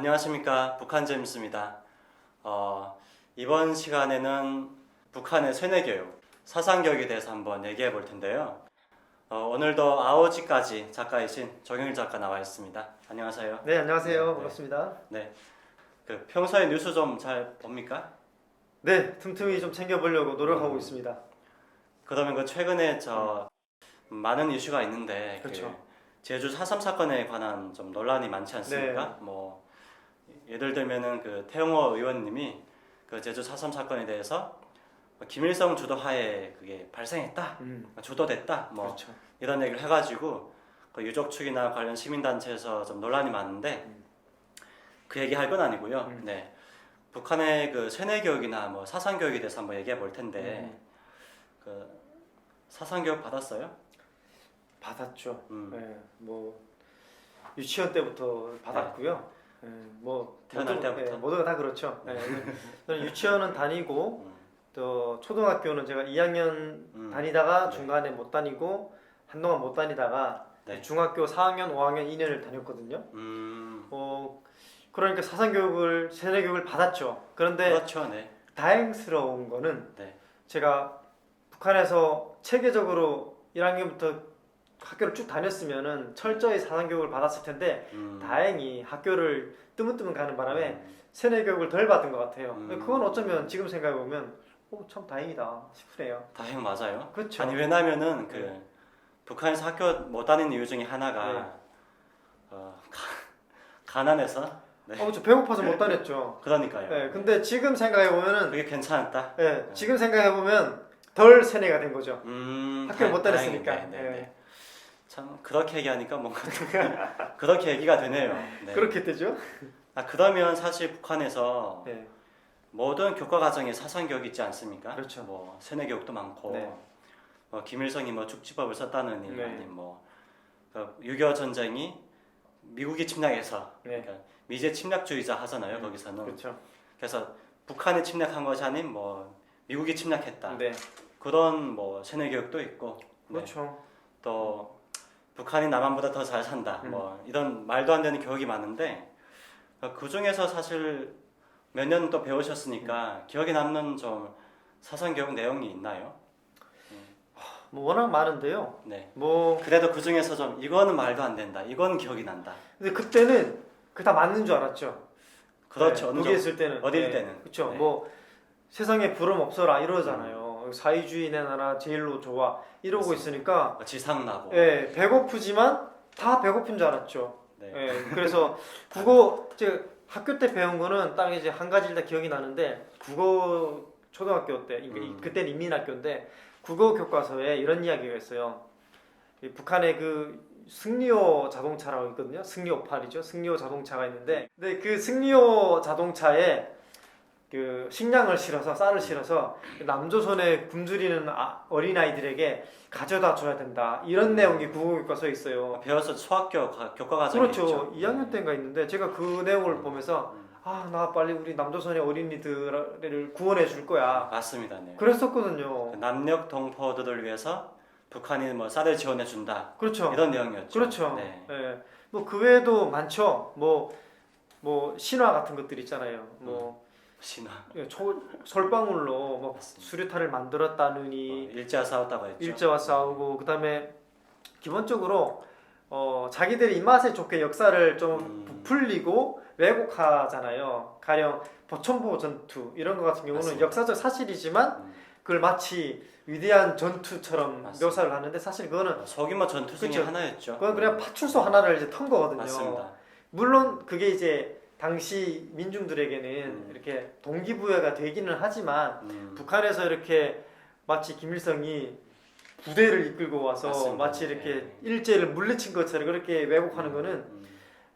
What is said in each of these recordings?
안녕하십니까 북한 제임스입니다. 어, 이번 시간에는 북한의 세뇌 교육, 사상 교육에 대해서 한번 얘기해 볼 텐데요. 어, 오늘도 아오지까지 작가이신 정영일 작가 나와 있습니다. 안녕하세요. 네 안녕하세요 네, 네. 반갑습니다. 네, 그 평소에 뉴스 좀 잘 봅니까? 네 틈틈이 좀 챙겨보려고 노력하고 음. 있습니다. 그러면 그 최근에 저 많은 이슈가 있는데 그 그렇죠. 제주 4.3 사건에 관한 좀 논란이 많지 않습니까? 네. 뭐 예를 들면은 그 태영호 의원님이 그 제주 4.3 사건에 대해서 김일성 주도하에 그게 발생했다, 음, 주도됐다, 뭐 그렇죠. 이런 얘기를 해가지고 그 유족 측이나 관련 시민단체에서 좀 논란이 많은데 음. 그 얘기 할 건 아니고요. 음. 네. 북한의 그 세뇌 교육이나 뭐 사상 교육에 대해서 한번 얘기해 볼 텐데 음, 그 사상 교육 받았어요? 받았죠. 음. 네, 뭐 유치원 때부터 받았고요. 네, 뭐 태어날 모두, 때부터? 네, 모두가 다 그렇죠. 네, 저는 유치원은 다니고 음. 또 초등학교는 제가 2학년 음. 다니다가 네. 중간에 못 다니고 한동안 못 다니다가 네. 중학교 4학년, 5학년 2년을 다녔거든요. 음. 어 그러니까 사상 교육을 세뇌 교육을 받았죠. 그런데 그렇죠, 네. 다행스러운 거는 네. 제가 북한에서 체계적으로 1학년부터 학교를 쭉 다녔으면은 철저히 사상 교육을 받았을 텐데 음. 다행히 학교를 뜨문뜨문 가는 바람에 음. 세뇌 교육을 덜 받은 것 같아요. 음. 그건 어쩌면 지금 생각해 보면 오참 다행이다 싶으네요. 다행 맞아요. 그렇죠. 아니 왜냐면은 그 네. 북한에서 학교 못 다니는 이유 중에 하나가 네. 어, 가, 가난해서 네. 어, 저 배고파서 못 다녔죠. 그러니까요. 네, 근데 지금 생각해 보면은 그게 괜찮았다. 네, 지금 생각해 보면 덜 세뇌가 된 거죠. 음, 학교를 못 다- 다녔으니까. 다행이네. 네, 네. 네. 참 그렇게 얘기하니까 뭔가 그렇게 얘기가 되네요. 네. 그렇게 되죠. 아 그러면 사실 북한에서 네. 모든 교과 과정에 사상 교육 있지 않습니까? 그렇죠. 뭐 세뇌 교육도 많고 네. 뭐 김일성이 뭐 축지법을 썼다느니 네. 아니 뭐6.25 전쟁이 미국이 침략해서 네. 그러니까 미제 침략주의자 하잖아요 거기서는 그렇죠. 그래서 북한이 침략한 것이 아닌 뭐 미국이 침략했다 네. 그런 뭐 세뇌 교육도 있고 네. 그렇죠. 또 북한이 남한보다 더 잘 산다 음. 뭐 이런 말도 안 되는 교육이 많은데 그 중에서 사실 몇 년 또 배우셨으니까 음. 기억에 남는 좀 사상 교육 내용이 있나요? 뭐 워낙 많은데요. 네. 뭐 그래도 그 중에서 좀 이거는 말도 안 된다. 이건 기억이 난다. 근데 그때는 그 다 맞는 줄 알았죠. 그렇죠. 네, 정도. 있을 때는 어릴 네, 때는. 그렇죠. 네. 뭐 세상에 부름 없어라 이러잖아요. 사회주의 내 나라 제일로 좋아 이러고 맞습니다. 있으니까 뭐 지상 나고. 예, 배고프지만 다 배고픈 줄 알았죠. 네. 예, 그래서 국어 제가 학교 때 배운 거는 딱 이제 한 가지 다 기억이 나는데 국어 초등학교 때 그러니까 음. 그때는 인민학교인데 국어 교과서에 이런 이야기가 있어요. 이 북한의 그 승리호 자동차라고 있거든요. 승리호 8이죠. 승리호 자동차가 있는데 근데 그 승리호 자동차에 그 식량을 실어서 쌀을 실어서 남조선에 굶주리는 아, 어린아이들에게 가져다 줘야 된다. 이런 음. 내용이 국어 교과서에 있어요. 배워서 수학교 가- 교과 과정에 그렇죠. 있죠. 2학년 때인가 있는데 제가 그 내용을 보면서 음. 아나 빨리 우리 남조선의 어린이들을 구원해 줄 거야. 맞습니다. 네. 그랬었거든요. 그 남녘 동포들을 위해서 북한이 뭐 쌀을 지원해 준다. 그렇죠. 이런 내용이었죠. 그렇죠. 네. 예. 뭐그 외에도 많죠. 뭐뭐 신화 같은 것들 있잖아요. 뭐 신화. 예, 초, 솔방울로 뭐 맞습니다. 수류탄을 만들었다느니 어, 일제와 싸웠다고 했죠. 일제와 싸우고 그다음에 기본적으로 어, 자기들의 입맛에 좋게 역사를 좀 음. 부풀리고 왜곡하잖아요. 가령 보천보 전투 이런 것 같은 경우는 맞습니다. 역사적 사실이지만 음. 그걸 마치 위대한 전투처럼 맞습니다. 묘사를 하는데 사실 그거는 소규모 전투 중에 그렇죠. 하나였죠. 그건 그냥 음. 파출소 하나를 이제 턴 거거든요. 맞습니다. 물론 그게 이제 당시 민중들에게는 음. 이렇게 동기부여가 되기는 하지만 음. 북한에서 이렇게 마치 김일성이 부대를 이끌고 와서 맞습니다. 마치 이렇게 네. 일제를 물리친 것처럼 그렇게 왜곡하는 거는 음.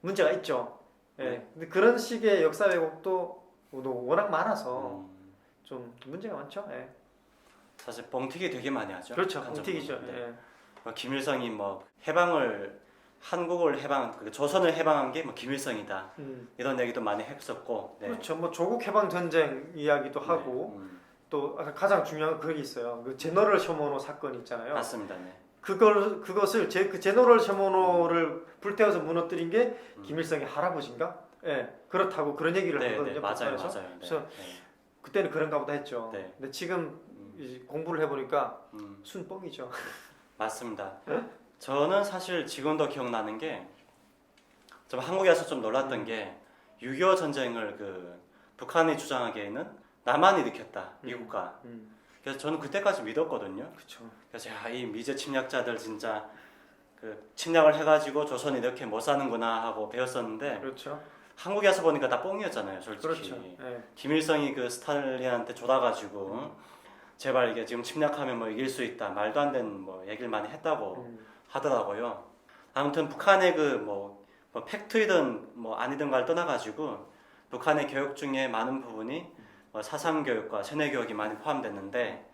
문제가 있죠. 예. 네. 근데 그런 식의 역사 왜곡도 워낙 많아서 음. 좀 문제가 많죠. 예. 사실 뻥튀기 되게 많이 하죠. 그렇죠. 정부는. 네. 예. 뭐 김일성이 뭐 해방을 한국을 해방, 그 조선을 해방한 게 뭐 김일성이다 음. 이런 얘기도 많이 했었고. 네. 그렇죠. 뭐 조국 해방 전쟁 이야기도 하고 네. 음. 또 아까 가장 중요한 건 그게 있어요. 그 제너럴 셔모노 사건 있잖아요. 맞습니다. 네. 그걸 그것을 제 그 제너럴 셔모노를 불태워서 무너뜨린 게 음. 김일성의 할아버지인가? 예, 그렇다고 그런 얘기를 네, 하거든요. 네, 맞아요, 북한에서. 맞아요. 네, 그래서 네. 그때는 그런가 보다 했죠. 네. 근데 지금 음, 이제 공부를 해보니까 음, 순 뻥이죠. 맞습니다. 저는 사실 지금도 기억나는 게 좀 한국에서 좀 놀랐던 게 6.25 전쟁을 그 북한이 주장하기에는 남한이 일으켰다 미국과 음, 그래서 저는 그때까지 믿었거든요. 그렇죠. 그래서 야, 이 미제 침략자들 진짜 그 침략을 해가지고 조선이 이렇게 못 사는구나 하고 배웠었는데 그렇죠. 한국에서 보니까 다 뽕이었잖아요, 솔직히. 그렇죠. 예. 김일성이 그 스탈린한테 졸아가지고 제발 이게 지금 침략하면 뭐 이길 수 있다 말도 안 되는 뭐 얘기를 많이 했다고 음, 하더라고요. 아무튼 북한의 그뭐 뭐 팩트이든 뭐 아니든 걸 떠나가지고 북한의 교육 중에 많은 부분이 뭐 사상 교육과 세뇌 교육이 많이 포함됐는데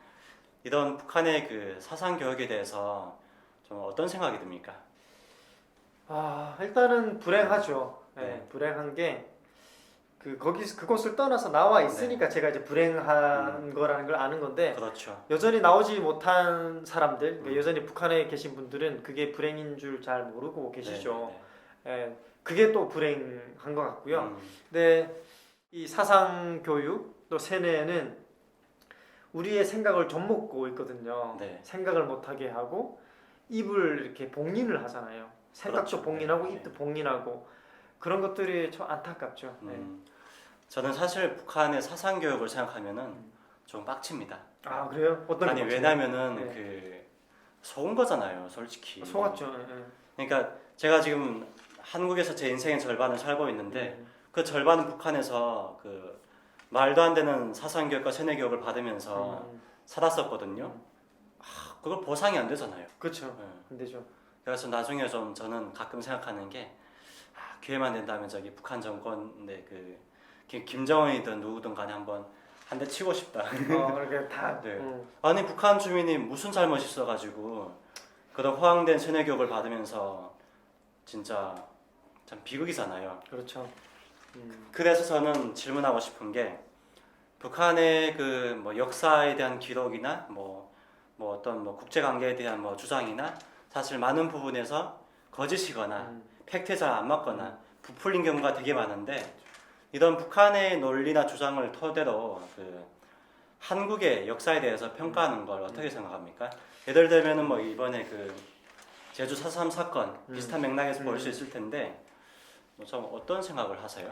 이런 북한의 그 사상 교육에 대해서 좀 어떤 생각이 듭니까? 아 일단은 불행하죠. 예, 네. 불행한 게. 그 거기 그곳을 떠나서 나와 네. 있으니까 제가 이제 불행한 거라는 걸 아는 건데 그렇죠. 여전히 나오지 못한 사람들, 그러니까 음. 여전히 북한에 계신 분들은 그게 불행인 줄 잘 모르고 계시죠. 네, 예, 그게 또 불행한 것 네, 같고요. 네. 음, 근데 이 사상 교육 또 세뇌는 우리의 생각을 좀 먹고 있거든요. 네. 생각을 못하게 하고 입을 이렇게 봉인을 하잖아요. 생각도 그렇죠. 봉인하고 네, 입도 봉인하고 그런 것들이 좀 안타깝죠. 네. 음, 저는 사실 북한의 사상 교육을 생각하면은 좀 빡칩니다. 아 그래요? 어떤 아니 게 왜냐면은 네. 그 속은 거잖아요, 솔직히. 속았죠. 예, 예. 그러니까 제가 지금 한국에서 제 인생의 절반을 살고 있는데 그 절반은 북한에서 그 말도 안 되는 사상 교육과 세뇌 교육을 받으면서 음, 살았었거든요. 음. 아, 그걸 보상이 안 되잖아요. 그렇죠. 예. 안 되죠. 그래서 나중에 좀 저는 가끔 생각하는 게 아, 기회만 된다면 저기 북한 정권의 그 김- 김정은이든 누구든 간에 한번 한 대 치고 싶다. 어, 그렇게 다. 네. 음, 아니 북한 주민이 무슨 잘못이 있어가지고 그런 허황된 세뇌 교육을 받으면서 진짜 참 비극이잖아요. 그렇죠. 음, 그래서 저는 질문하고 싶은 게 북한의 그 뭐 역사에 대한 기록이나 뭐, 뭐 어떤 뭐 국제 관계에 대한 뭐 주장이나 사실 많은 부분에서 거짓이거나 음, 팩트에 잘 안 맞거나 부풀린 경우가 되게 많은데 이런 북한의 논리나 주장을 토대로 그 한국의 역사에 대해서 평가하는 걸 어떻게 생각합니까? 예를 들면은 뭐 이번에 그 제주 4.3 사건 비슷한 맥락에서 볼수 음. 있을 텐데 뭐좀 어떤 생각을 하세요?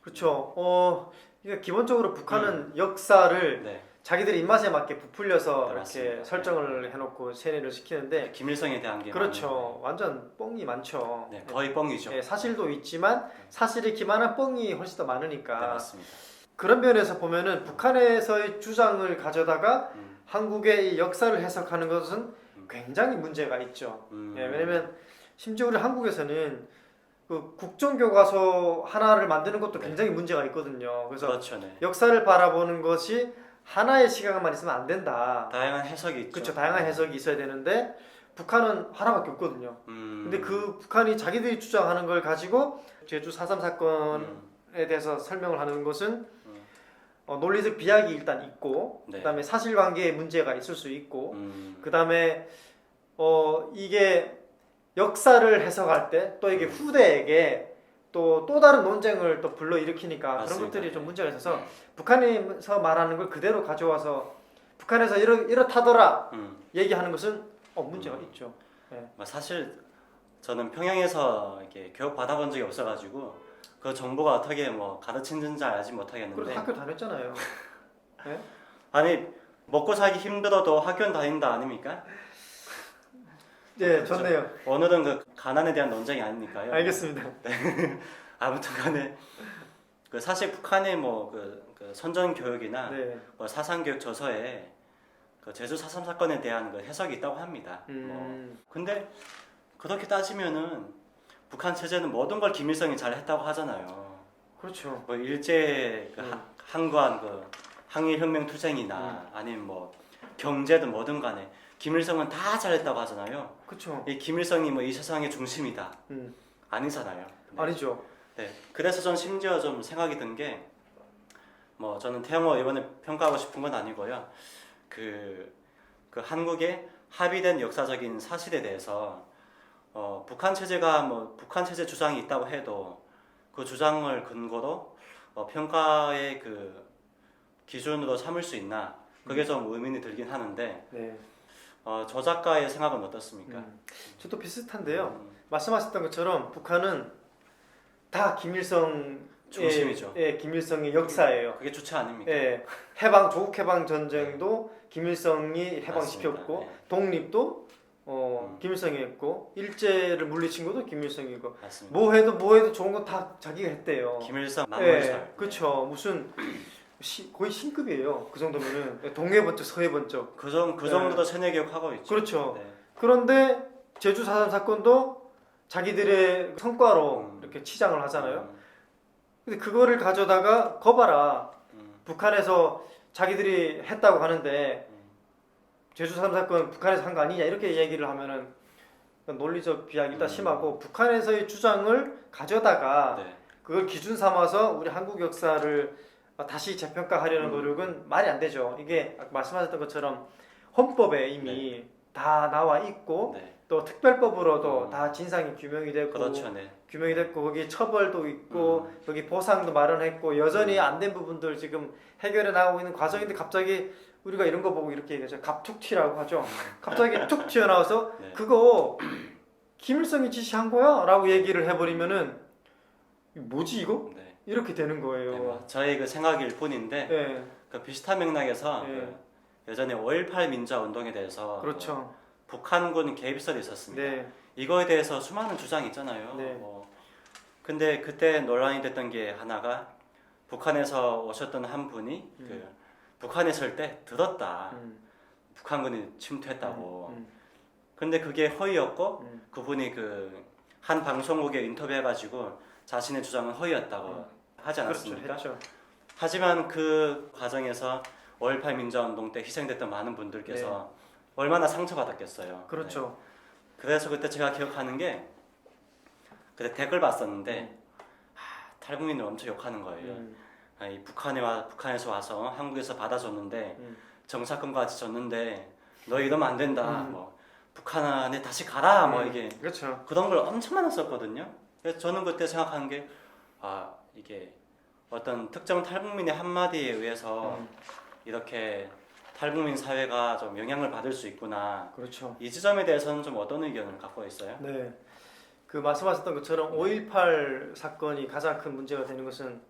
그렇죠. 어, 이게 기본적으로 북한은 역사를 네, 자기들 입맛에 맞게 부풀려서 네, 이렇게 맞습니다. 설정을 해놓고 세뇌를 시키는데 김일성에 대한 게 그렇죠. 완전 뻥이 많죠. 네, 거의 뻥이죠. 예, 사실도 있지만 사실이 기만한 뻥이 훨씬 더 많으니까 네, 맞습니다. 그런 면에서 보면은 북한에서의 주장을 가져다가 음, 한국의 이 역사를 해석하는 것은 음. 굉장히 문제가 있죠. 음, 예, 왜냐면 심지어 우리 한국에서는 그 국정교과서 하나를 만드는 것도 네. 굉장히 문제가 있거든요. 그래서 그렇죠, 네. 역사를 바라보는 것이 하나의 시각만 있으면 안 된다. 다양한 해석이 있죠. 그렇죠. 다양한 해석이 있어야 되는데 북한은 하나밖에 없거든요. 음, 근데 그 북한이 자기들이 주장하는 걸 가지고 제주 4.3 사건에 음, 대해서 설명을 하는 것은 음. 어, 논리적 비약이 일단 있고 네. 그다음에 사실관계에 문제가 있을 수 있고 음, 그다음에 어 이게 역사를 해석할 때 또 이게 음. 후대에게 또 또 다른 논쟁을 또 불러 일으키니까 그런 맞습니다. 것들이 좀 네. 문제가 있어서 북한에서 말하는 걸 그대로 가져와서 북한에서 이렇, 이렇다더라 음. 얘기하는 것은 어 문제가 음. 있죠. 뭐 사실 저는 평양에서 이렇게 교육 받아본 적이 없어가지고 그 정보가 어떻게 뭐 가르치는지 알지 그리고 못하겠는데 학교 다녔잖아요. 아니 먹고 살기 힘들어도 학교는 다닌다 아닙니까? 네, 그렇죠. 좋네요. 오늘은 그 가난에 대한 논쟁이 아니니까요. 알겠습니다. 아무튼 간에 그 사실 북한의 뭐그 그 선전 교육이나 네. 뭐 사상 교육 저서에 그 제주 4.3 사건에 대한 그 해석이 있다고 합니다. 뭐 음, 근데 그렇게 따지면은 북한 체제는 모든 걸 김일성이 잘 했다고 하잖아요. 그렇죠. 뭐 일제 그 음. 하- 한관 그 항일 혁명 투쟁이나 아니면 뭐 경제든 뭐든 간에 김일성은 다 잘했다고 하잖아요. 그렇죠. 이 김일성이 뭐 이 세상의 중심이다 음, 아니잖아요. 네. 아니죠. 네. 그래서 전 심지어 좀 생각이 든 게 뭐 저는 태영호 이번에 평가하고 싶은 건 아니고요. 그, 그 한국의 합의된 역사적인 사실에 대해서 어, 북한 체제가 뭐 북한 체제 주장이 있다고 해도 그 주장을 근거로 어, 평가의 그 기준으로 삼을 수 있나 그게 좀 의문이 들긴 하는데 네. 어, 저 작가의 생각은 어떻습니까? 음. 저도 비슷한데요. 음, 말씀하셨던 것처럼 북한은 다 김일성 중심이죠. 예, 김일성의 역사예요. 그게 주체 아닙니까? 예, 해방 조국 해방 전쟁도 김일성이 해방시켰고 맞습니다. 네. 독립도 어, 음. 김일성이 했고 일제를 물리친 것도 김일성이고 맞습니다. 뭐 해도 뭐 해도 좋은 건 다 자기가 했대요. 김일성 예, 만물설. 그렇죠. 무슨 시, 거의 신급이에요. 그 정도면은 동해 번쩍 서해 번쩍. 그, 정, 그 정도도 세뇌 교육하고 있죠. 그렇죠. 네. 그런데 제주 4.3 사건도 자기들의 성과로 음. 이렇게 치장을 하잖아요. 음, 근데 그거를 가져다가 거봐라. 음, 북한에서 자기들이 했다고 하는데 음. 제주 3 사건 북한에서 한 거 아니냐 이렇게 얘기를 하면은 논리적 비약이 일단 음. 심하고 북한에서의 주장을 가져다가 네. 그걸 기준 삼아서 우리 한국 역사를 다시 재평가하려는 음. 노력은 말이 안 되죠. 이게 말씀하셨던 것처럼 헌법에 이미 다 나와 있고 네. 또 특별법으로도 음. 다 진상이 규명이 되고 그렇죠. 네. 규명이 됐고 거기 처벌도 있고 거기 보상도 마련했고 여전히 음. 안된 부분들 지금 해결해 나가고 있는 과정인데 갑자기 우리가 이런 거 보고 이렇게 얘기하죠. 갑툭 튀라고 하죠. 갑자기 툭 튀어나와서 네. 그거 김일성이 지시한 거야라고 얘기를 해버리면은 뭐지 이거 네. 이렇게 되는 네, 거예요. 뭐 저희 그 생각일 뿐인데 예, 그 비슷한 맥락에서 네. 그 예전에 5.18 민주화 운동에 대해서 그렇죠. 그 북한군 개입설이 있었습니다. 네, 이거에 대해서 수많은 주장이 있잖아요. 네. 뭐. 근데 그때 논란이 됐던 게 하나가 북한에서 오셨던 한 분이 음. 그 북한에 있을 때 들었다. 음, 북한군이 침투했다고. 음, 근데 그게 허위였고 음, 그분이 그 한 방송국에 인터뷰해가지고 자신의 주장은 허위였다고 음. 하지 그렇죠, 않았습니까? 했죠. 하지만 그 과정에서 5.18 민주화운동 때 희생됐던 많은 분들께서 네. 얼마나 상처받았겠어요. 그렇죠. 네. 그래서 그때 제가 기억하는 게 그때 댓글 봤었는데 하, 탈북민을 엄청 욕하는 거예요. 음, 아, 이 북한에 와 북한에서 와서 한국에서 받아줬는데 음. 정사금까지 줬는데 너 이러면 안 된다. 음. 뭐 북한에 다시 가라. 뭐 음, 이게 그렇죠. 그런 걸 엄청 많이 썼거든요. 그래서 저는 그때 생각하는 게, 아, 이게 어떤 특정 탈북민의 한마디에 의해서 음, 이렇게 탈북민 사회가 좀 영향을 받을 수 있구나. 그렇죠. 이 지점에 대해서는 좀 어떤 의견을 갖고 있어요? 네. 그 말씀하셨던 것처럼 5.18 사건이 가장 큰 문제가 되는 것은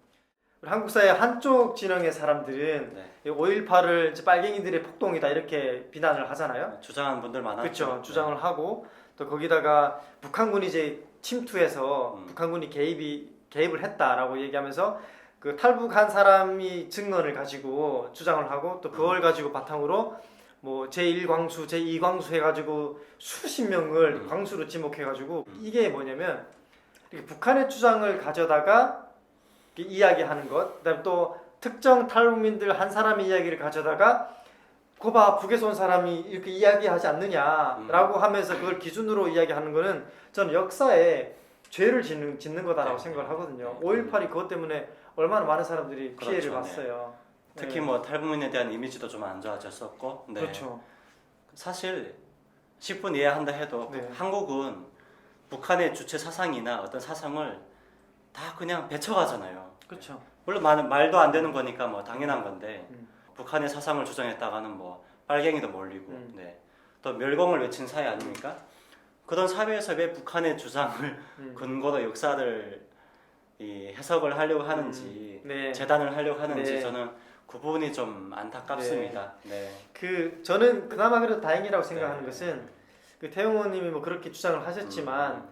우리 한국 사회 한쪽 진영의 사람들은 네. 5.18을 이제 빨갱이들의 폭동이다 이렇게 비난을 하잖아요. 주장하는 분들 많았죠. 그렇죠. 주장을 하고 또 거기다가 북한군이 이제 침투해서 음. 북한군이 개입이 개입을 했다라고 얘기하면서 그 탈북한 사람이 증언을 가지고 주장을 하고 또 음. 그걸 가지고 바탕으로 뭐 제1광수, 제2광수 해가지고 수십 명을 음. 광수로 지목해가지고 음. 이게 뭐냐면 북한의 주장을 가져다가 이야기하는 것, 그다음 또 특정 탈북민들 한 사람의 이야기를 가져다가 거봐 북에서 온 사람이 이렇게 이야기하지 않느냐라고 하면서 그걸 기준으로 이야기하는 거는 저는 역사에 죄를 짓는, 짓는 거다라고 네. 생각을 하거든요. 네. 5.18이 그것 때문에 얼마나 많은 사람들이 피해를 그렇죠, 네. 봤어요. 특히 네. 뭐 탈북민에 대한 이미지도 좀 안 좋아졌었고. 네. 그렇죠. 사실 10분 이해한다 해도 네. 한국은 북한의 주체 사상이나 어떤 사상을 다 그냥 배쳐가잖아요. 그렇죠. 물론 말, 말도 안 되는 거니까 뭐 당연한 건데 음. 북한의 사상을 주장했다가는 뭐 빨갱이도 몰리고 음. 네. 또 멸공을 외친 사회 아닙니까? 그런 사회에서 왜 북한의 주장을 음. 근거로 역사를 이 해석을 하려고 하는지 네. 재단을 하려고 하는지 네. 저는 그 부분이 좀 안타깝습니다. 네. 그 저는 그나마 그래도 다행이라고 생각하는 네. 것은 그 태용호님이 뭐 그렇게 주장을 하셨지만 음,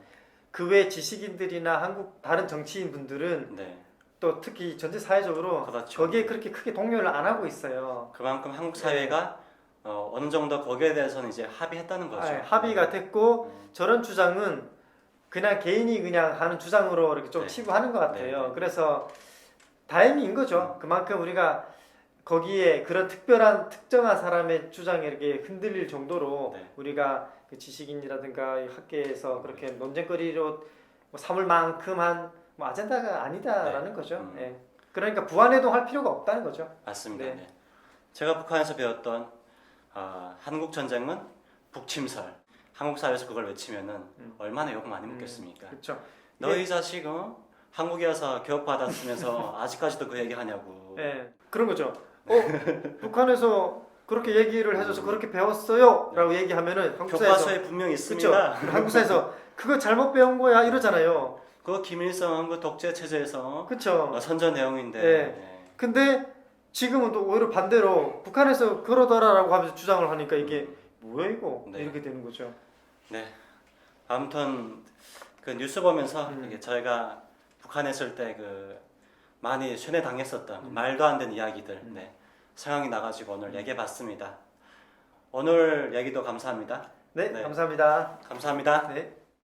그 외 지식인들이나 한국 다른 정치인 분들은 네. 또 특히 전체 사회적으로 그렇죠. 거기에 그렇게 크게 동요를 안 하고 있어요. 그만큼 한국 사회가 어, 어느 정도 거기에 대해서는 이제 합의했다는 거죠. 아, 합의가 됐고 음, 저런 주장은 그냥 개인이 그냥 하는 주장으로 이렇게 좀 네. 치부하는 것 같아요. 네, 네. 그래서 다행인 거죠. 그만큼 우리가 거기에 그런 특별한 특정한 사람의 주장에 이렇게 흔들릴 정도로 네. 우리가 그 지식인이라든가 이 학계에서 그렇게 논쟁거리로 뭐 삼을 만큼한 뭐 아젠다가 아니다라는 거죠. 음. 예. 그러니까 부안해도 할 필요가 없다는 거죠. 맞습니다. 네. 네. 제가 북한에서 배웠던 어, 한국 전쟁은 북침설. 한국 사회에서 그걸 외치면은 음. 얼마나 욕 많이 먹겠습니까? 그렇죠. 너희 자식은 한국에 와서 교육 받았으면서 아직까지도 그 얘기 하냐고. 예, 그런 거죠. 어, 북한에서 그렇게 얘기를 해줘서 그렇게 배웠어요라고 얘기하면은 한국사에서 교과서에 분명히 그렇죠. 있습니다. 한국사에서 그거 잘못 배운 거야 이러잖아요. 그거 김일성 한국 독재 체제에서 그렇죠. 어, 선전 내용인데. 네. 네. 근데 지금은 또 오히려 반대로 북한에서 그러더라라고 하면서 주장을 하니까 이게 뭐야 이거 네. 이렇게 되는 거죠. 네. 아무튼 그 뉴스 보면서 음. 이게 저희가 북한에 있을 때 그 많이 쇠뇌 당했었던 음. 말도 안 되는 이야기들 음. 네. 생각이 나가지고 오늘 얘기해봤습니다. 오늘 얘기도 감사합니다. 네, 네. 감사합니다. 감사합니다. 네.